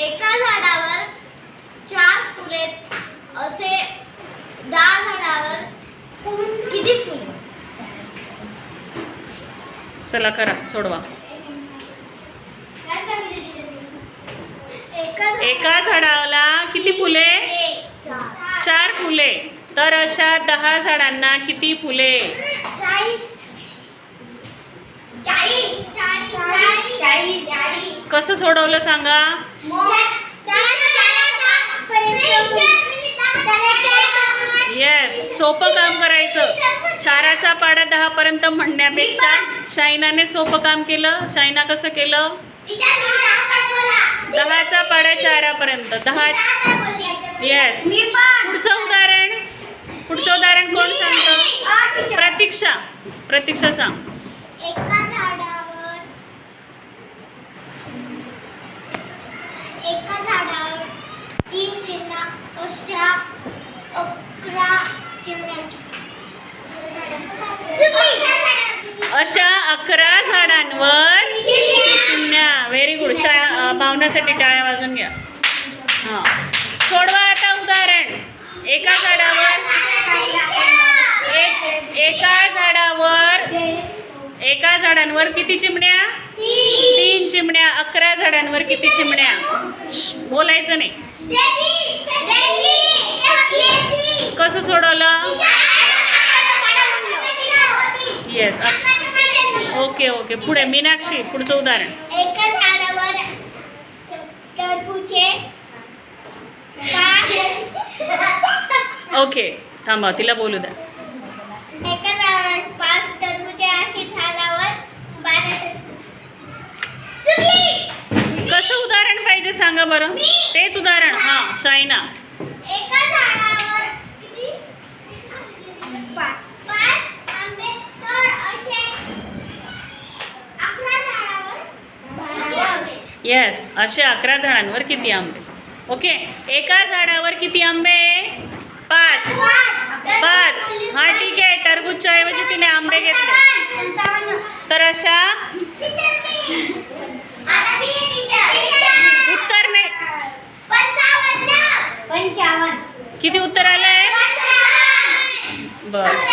एका झाडावर चार फुले असे दहा झाडावर किती फुले? चला करा सोडवा. एका झाडाला किती फुले? चार. चार फुले. तर अशा दहा झाडांना किती फुले? कसं सोडवलं सांगा? येस सोपं काम करायचं. चाराचा पाडा दहा पर्यंत म्हणण्यापेक्षा शायनाने सोपं काम केलं. शायना कसं केलं? दहाचा पाडा चारापर्यंत. दहा येस पुढचं उदाहरण? पुढचं उदाहरण कोण सांगतं? प्रतीक्षा. प्रतीक्षा सांग एका झाडावर एका झाडावर तीन चिन्ह अशा अकरा चिन्हांची अशा अकरा झाडांवर किती चिमण्या व्हेरी गुड शा त्यासाठी टाळ्या वाजून घ्या. हां. सोडवा आता उदाहरण. एका झाडावर एक एका झाडावर एका झाडांवर किती चिमण्या? तीन चिमण्या. अकरा झाडांवर किती चिमण्या? बोलायचं नाही. कसं सोडवलं? Yes okay okay. पुढे. मीनाक्षी पुढचं उदाहरण एका झाडावर टरबूजे पाच ओके थांबा तिला बोलू द्या. एका झाडावर पाच टरबूजे अशी झाडावर बारा टरबूज. चुकली! कसं उदाहरण पाहिजे सांगा बरं? तेच उदाहरण हां शायना एका झाडावर किती? पाच. पाच आंबे. तर असे अकरा झाडावर बारा. आंबे? येस असे अकरा झाडांवर किती आंबे. ओके एका झाडावर किती आंबे? पाच. हा ठीक आहे. टरबूजच्या ऐवजी तिने आंबे घेतले. तर अशा उत्तर नाही. किती उत्तर आलंय? बर.